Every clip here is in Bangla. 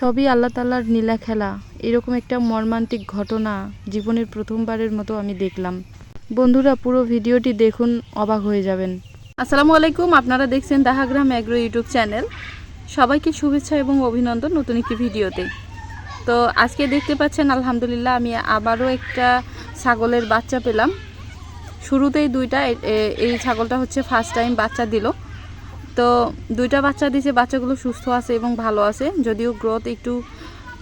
সবই আল্লাহ তাল্লার নীলা খেলা। এরকম একটা মর্মান্তিক ঘটনা জীবনের প্রথমবারের মতো আমি দেখলাম। বন্ধুরা, পুরো ভিডিওটি দেখুন, অবাক হয়ে যাবেন। আসসালামু আলাইকুম, আপনারা দেখছেন দাহাগ্রাম অ্যাগ্রো ইউটিউব চ্যানেল। সবাইকে শুভেচ্ছা এবং অভিনন্দন নতুন একটি ভিডিওতে। তো আজকে দেখতে পাচ্ছেন, আলহামদুলিল্লাহ, আমি আবারও একটা ছাগলের বাচ্চা পেলাম। শুরুতেই দুইটা এই ছাগলটা হচ্ছে ফার্স্ট টাইম বাচ্চা দিল। তো দুইটা বাচ্চা দিয়েছে বাচ্চাগুলো সুস্থ আছে এবং ভালো আছে। যদিও গ্রোথ একটু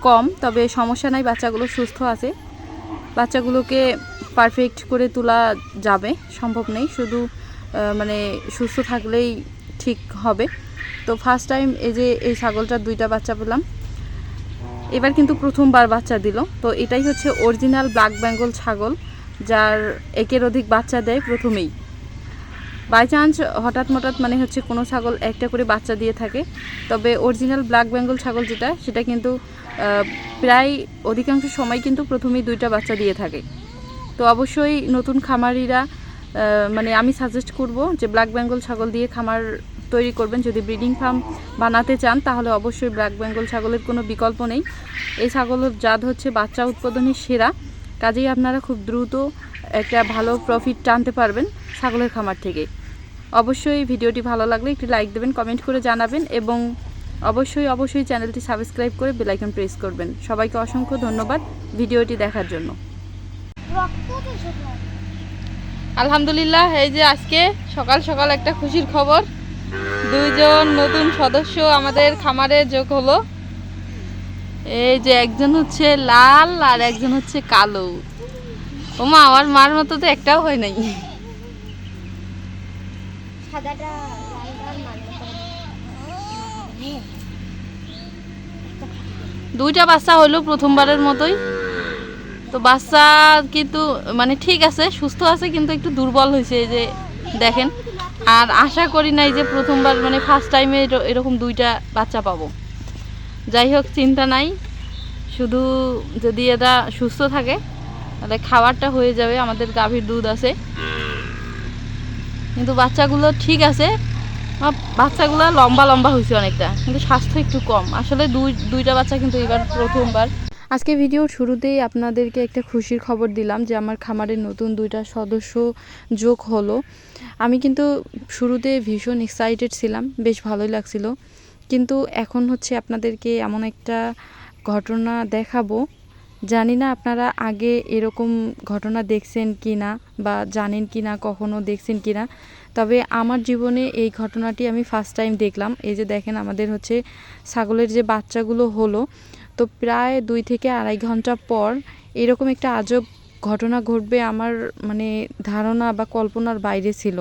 কম, তবে সমস্যা নাই, বাচ্চাগুলো সুস্থ আছে। বাচ্চাগুলোকে পারফেক্ট করে তোলা যাবে, সম্ভব নেই। শুধু মানে সুস্থ থাকলেই ঠিক হবে। তো ফার্স্ট টাইম এই যে এই ছাগলটার দুইটা বাচ্চা পেলাম। এবার কিন্তু প্রথমবার বাচ্চা দিল। তো এটাই হচ্ছে অরিজিনাল ব্ল্যাক বেঙ্গল ছাগল, যার একের অধিক বাচ্চা দেয় প্রথমেই। বাই চান্স হঠাৎ মঠাৎ মানে হচ্ছে কোনো ছাগল একটা করে বাচ্চা দিয়ে থাকে। তবে অরিজিনাল ব্ল্যাক বেঙ্গল ছাগল যেটা, সেটা কিন্তু প্রায় অধিকাংশ সময় কিন্তু প্রথমেই দুইটা বাচ্চা দিয়ে থাকে। তো অবশ্যই নতুন খামারিরা মানে আমি সাজেস্ট করব যে ব্ল্যাক বেঙ্গল ছাগল দিয়ে খামার তৈরি করবেন। যদি ব্রিডিং ফার্ম বানাতে চান, তাহলে অবশ্যই ব্ল্যাক বেঙ্গল ছাগলের কোনো বিকল্প নেই। এই ছাগলের জাত হচ্ছে বাচ্চা উৎপাদনের সেরা। কাজেই আপনারা খুব দ্রুত একটা ভালো প্রফিট টানতে পারবেন ছাগলের খামার থেকে। অবশ্যই ভিডিওটি ভালো লাগলে একটি লাইক দেবেন, কমেন্ট করে জানাবেন এবং অবশ্যই অবশ্যই চ্যানেলটি সাবস্ক্রাইব করে বেলাইকন প্রেস করবেন। সবাইকে অসংখ্য ধন্যবাদ ভিডিওটি দেখার জন্য। আলহামদুলিল্লাহ, এই যে আজকে সকাল সকাল একটা খুশির খবর। দুইজন নতুন সদস্য আমাদের খামারে যোগ হলো। এই যে একজন হচ্ছে লাল আর একজন হচ্ছে কালো। ওমা, আমার মার মতো তো একটাও হয় নাই। মালটা দুইটা বাচ্চা হলো প্রথমবারের মতোই। তো বাচ্চা কিন্তু মানে ঠিক আছে, সুস্থ আছে, কিন্তু একটু দুর্বল হয়েছে এই যে দেখেন। আর আশা করি নাই যে প্রথমবার মানে ফার্স্ট টাইমে এরকম দুইটা বাচ্চা পাবো। যাই হোক, চিন্তা নাই। শুধু যদি এটা সুস্থ থাকে, তাহলে খাবারটা হয়ে যাবে, আমাদের গাভীর দুধ আছে। কিন্তু বাচ্চাগুলো ঠিক আছে। বাচ্চাগুলো লম্বা লম্বা হয়েছে অনেকটা, কিন্তু স্বাস্থ্য একটু কম। আসলে দুই, দুইটা বাচ্চা কিন্তু এবার প্রথমবার। আজকে ভিডিওর শুরুতেই আপনাদেরকে একটা খুশির খবর দিলাম যে আমার খামারের নতুন দুইটা সদস্য যোগ হলো। আমি কিন্তু শুরুতে ভীষণ এক্সাইটেড ছিলাম, বেশ ভালোই লাগছিল। কিন্তু এখন হচ্ছে আপনাদেরকে এমন একটা ঘটনা দেখাবো। জানি না আপনারা আগে এরকম ঘটনা দেখছেন কি না বা জানেন কি না কখনো দেখছেন কি না তবে আমার জীবনে এই ঘটনাটি আমি ফার্স্ট টাইম দেখলাম। এই যে দেখেন আমাদের হচ্ছে ছাগলের যে বাচ্চাগুলো হলো, তো প্রায় দুই থেকে আড়াই ঘণ্টা পর এরকম একটা আজব ঘটনা ঘটবে আমার মানে ধারণা বা কল্পনার বাইরে ছিল।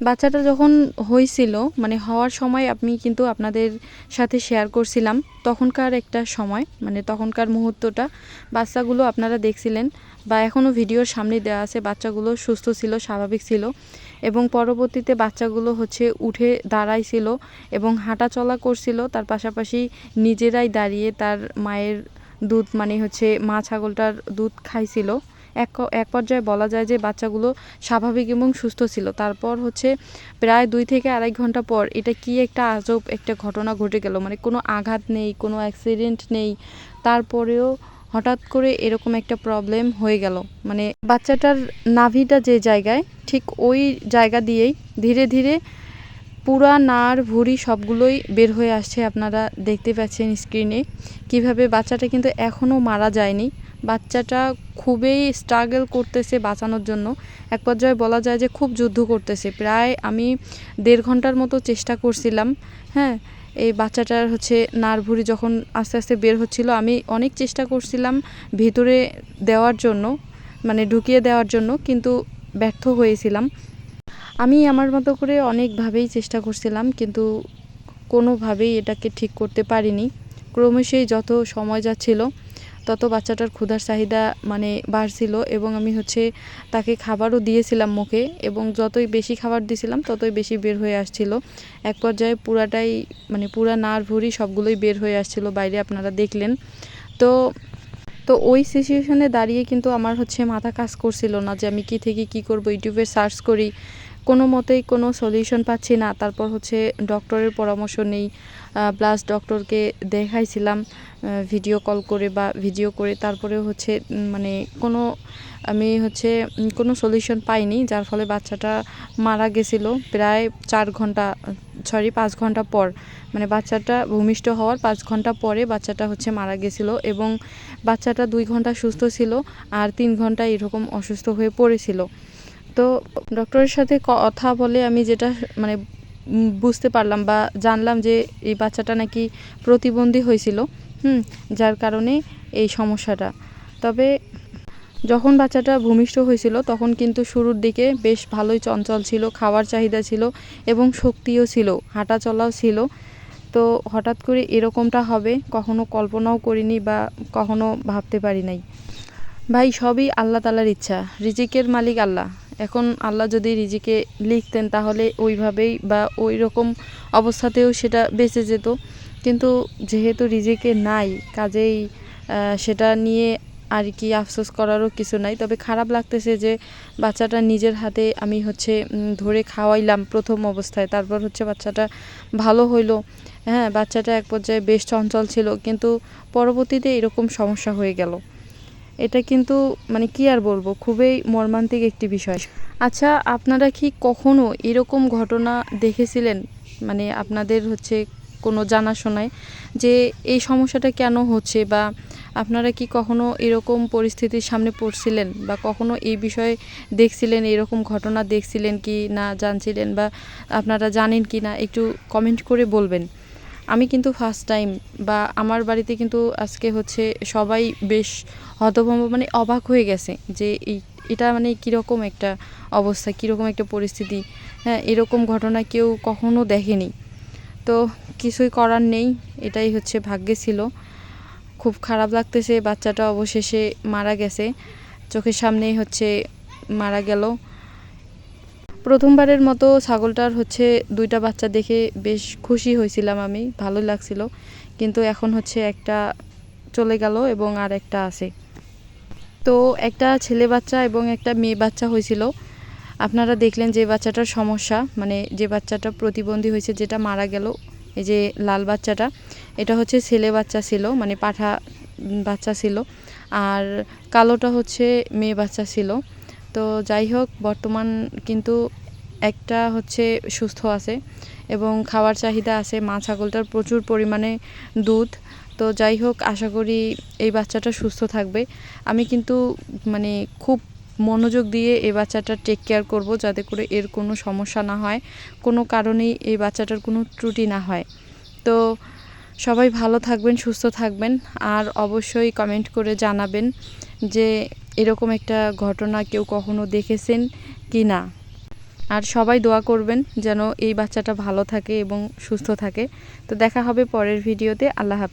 বাচ্চাটা যখন হয়েছিল মানে হওয়ার সময় আমি কিন্তু আপনাদের সাথে শেয়ার করছিলাম, তখনকার একটা সময় মানে তখনকার মুহূর্তটা। বাচ্চাগুলো আপনারা দেখছিলেন বা এখনও ভিডিওর সামনে দেওয়া আছে, বাচ্চাগুলো সুস্থ ছিল, স্বাভাবিক ছিল এবং পরবর্তীতে বাচ্চাগুলো হচ্ছে উঠে দাঁড়াইছিল এবং হাঁটা চলা করছিল। তার পাশাপাশি নিজেরাই দাঁড়িয়ে তার মায়ের দুধ মানে হচ্ছে মা ছাগলটার দুধ খাইছিল। এক এক পর্যায়ে বলা যায় যে বাচ্চাগুলো স্বাভাবিক এবং সুস্থ ছিল। তারপর হচ্ছে প্রায় দুই থেকে আড়াই ঘণ্টা পর এটা কি একটা আজব একটা ঘটনা ঘটে গেল। মানে কোনো আঘাত নেই, কোনো অ্যাক্সিডেন্ট নেই। তারপরেও হঠাৎ করে এরকম একটা প্রবলেম হয়ে গেল। মানে বাচ্চাটার নাভিটা যে জায়গায়, ঠিক ওই জায়গা দিয়েই ধীরে ধীরে পুরা নার ভুঁড়ি সবগুলোই বের হয়ে আসছে। আপনারা দেখতে পাচ্ছেন স্ক্রিনে কীভাবে বাচ্চাটা কিন্তু এখনও মারা যায়নি। বাচ্চাটা খুবই স্ট্রাগল করতেছে বাঁচানোর জন্য। এক পর্যায়ে বলা যায় যে খুব যুদ্ধ করতেছে। প্রায় আমি দেড় ঘণ্টার মতো চেষ্টা করছিলাম হ্যাঁ? এই বাচ্চাটার হচ্ছে নার্ভুরি যখন আস্তে আস্তে বের হচ্ছিল, আমি অনেক চেষ্টা করছিলাম ভিতরে দেওয়ার জন্য মানে ঢুকিয়ে দেওয়ার জন্য, কিন্তু ব্যর্থ হয়েছিলাম। আমি আমার মতো করে অনেকভাবেই চেষ্টা করছিলাম, কিন্তু কোনোভাবেই এটাকে ঠিক করতে পারিনি। ক্রমশই যত সময় যাচ্ছিল তত বাচ্চাটার ক্ষুধার চাহিদা মানে বাড়ছিল এবং আমি হচ্ছে তাকে খাবারও দিয়েছিলাম মুখে এবং যতই বেশি খাবার দিয়েছিলাম ততই বেশি বের হয়ে আসছিল। এক পর্যায়ে পুরাটাই মানে পুরা নার ভুঁড়ি সবগুলোই বের হয়ে আসছিল বাইরে আপনারা দেখলেন। তো তো ওই সিচুয়েশনে দাঁড়িয়ে কিন্তু আমার হচ্ছে মাথা কাজ করছিল না যে আমি কি থেকে কি করব, ইউটিউবে সার্চ করি। কোনো মতেই কোনো সলিউশন পাচ্ছি না। তারপর হচ্ছে ডক্টরের পরামর্শ নেই। প্লাস ডক্টরকে দেখাইছিলাম ভিডিও কল করে বা ভিডিও করে তারপরে হচ্ছে মানে কোনো, আমি হচ্ছে কোনো সলিউশন পাইনি, যার ফলে বাচ্চাটা মারা গেছিল প্রায় চার ঘণ্টা সরি পাঁচ ঘণ্টা পর। মানে বাচ্চাটা ভূমিষ্ঠ হওয়ার পাঁচ ঘণ্টা পরে বাচ্চাটা হচ্ছে মারা গেছিল এবং বাচ্চাটা দুই ঘণ্টা সুস্থ ছিল আর তিন ঘণ্টা এরকম অসুস্থ হয়ে পড়েছিল। তো ডক্টরের সাথে কথা বলে আমি যেটা মানে বুঝতে পারলাম বা জানলাম যে এই বাচ্চাটা নাকি প্রতিবন্ধী হয়েছিল, হুম, যার কারণে এই সমস্যাটা। তবে যখন বাচ্চাটা ভূমিষ্ঠ হয়েছিল তখন কিন্তু শুরুর দিকে বেশ ভালোই চঞ্চল ছিল, খাওয়ার চাহিদা ছিল এবং শক্তিও ছিল, হাঁটা চলাও ছিল। তো হঠাৎ করে এরকমটা হবে, কখনো কল্পনাও করিনি বা কখনো ভাবতে পারি নাই। ভাই, সবই আল্লাহ তালার ইচ্ছা, রিজিকের মালিক আল্লাহ। এখন আল্লাহ যদি রিজিকে লিখতেন তাহলে ওইভাবেই বা ওই রকম অবস্থাতেও সেটা বেঁচে যেত। কিন্তু যেহেতু রিজিকে নাই, কাজেই সেটা নিয়ে আর কি আফসোস করারও কিছু নাই। তবে খারাপ লাগতেছে যে বাচ্চাটা নিজের হাতে আমি হচ্ছে ধরে খাওয়াইলাম প্রথম অবস্থায়। তারপর হচ্ছে বাচ্চাটা ভালো হইল। হ্যাঁ বাচ্চাটা এক পর্যায়ে বেশ চঞ্চল ছিল। কিন্তু পরবর্তীতে এরকম সমস্যা হয়ে গেল। এটা কিন্তু মানে কি আর বলব, খুবই মর্মান্তিক একটি বিষয়। আচ্ছা আপনারা কি কখনো এরকম ঘটনা দেখেছিলেন? মানে আপনাদের হচ্ছে কোনো জানাশোনায় যে এই সমস্যাটা কেন হচ্ছে বা আপনারা কি কখনো এরকম পরিস্থিতির সামনে পড়ছিলেন বা কখনো এই বিষয়ে দেখছিলেন, এরকম ঘটনা দেখছিলেন কি না জানছিলেন বা আপনারা জানেন কি না? একটু কমেন্ট করে বলবেন। আমি কিন্তু ফার্স্ট টাইম বা আমার বাড়িতে কিন্তু আজকে হচ্ছে সবাই বেশ হতভম্ব মানে অবাক হয়ে গেছে যে এই, এটা মানে কীরকম একটা অবস্থা, কীরকম একটা পরিস্থিতি। হ্যাঁ এরকম ঘটনা কেউ কখনো দেখেনি। তো কিছুই করার নেই, এটাই হচ্ছে ভাগ্যে ছিল। খুব খারাপ লাগতেছে, বাচ্চাটা অবশেষে মারা গেছে। চোখের সামনেই হচ্ছে মারা গেল। প্রথমবারের মতো ছাগলটার হচ্ছে দুইটা বাচ্চা দেখে বেশ খুশি হয়েছিলাম আমি, ভালো লাগছিল। কিন্তু এখন হচ্ছে একটা চলে গেল এবং আর একটা আছে। তো একটা ছেলে বাচ্চা এবং একটা মেয়ে বাচ্চা হয়েছিল। আপনারা দেখলেন যে বাচ্চাটার সমস্যা মানে যে বাচ্চাটা প্রতিবন্ধী হয়েছে, যেটা মারা গেল, এই যে লাল বাচ্চাটা, এটা হচ্ছে ছেলে বাচ্চা ছিল মানে পাঠা বাচ্চা ছিল। আর কালোটা হচ্ছে মেয়ে বাচ্চা ছিল। তো যাই হোক, বর্তমান কিন্তু একটা হচ্ছে সুস্থ আছে এবং খাওয়ার চাহিদা আছে। মা ছাগলটার প্রচুর পরিমাণে দুধ। তো যাই হোক, আশা করি এই বাচ্চাটা সুস্থ থাকবে। আমি কিন্তু মানে খুব মনোযোগ দিয়ে এই বাচ্চাটার টেক কেয়ার করব যাতে করে এর কোনো সমস্যা না হয়। কোনো কারণেই এই বাচ্চাটার কোনো ত্রুটি না হয়। তো সবাই ভালো থাকবেন, সুস্থ থাকবেন। আর অবশ্যই কমেন্ট করে জানাবেন যে এরকম একটা ঘটনা কেউ কখনো দেখেছেন কি না? আর সবাই দোয়া করবেন যেন এই বাচ্চাটা ভালো থাকে এবং সুস্থ থাকে। তো দেখা হবে পরের ভিডিওতে। আল্লাহ হাফেজ।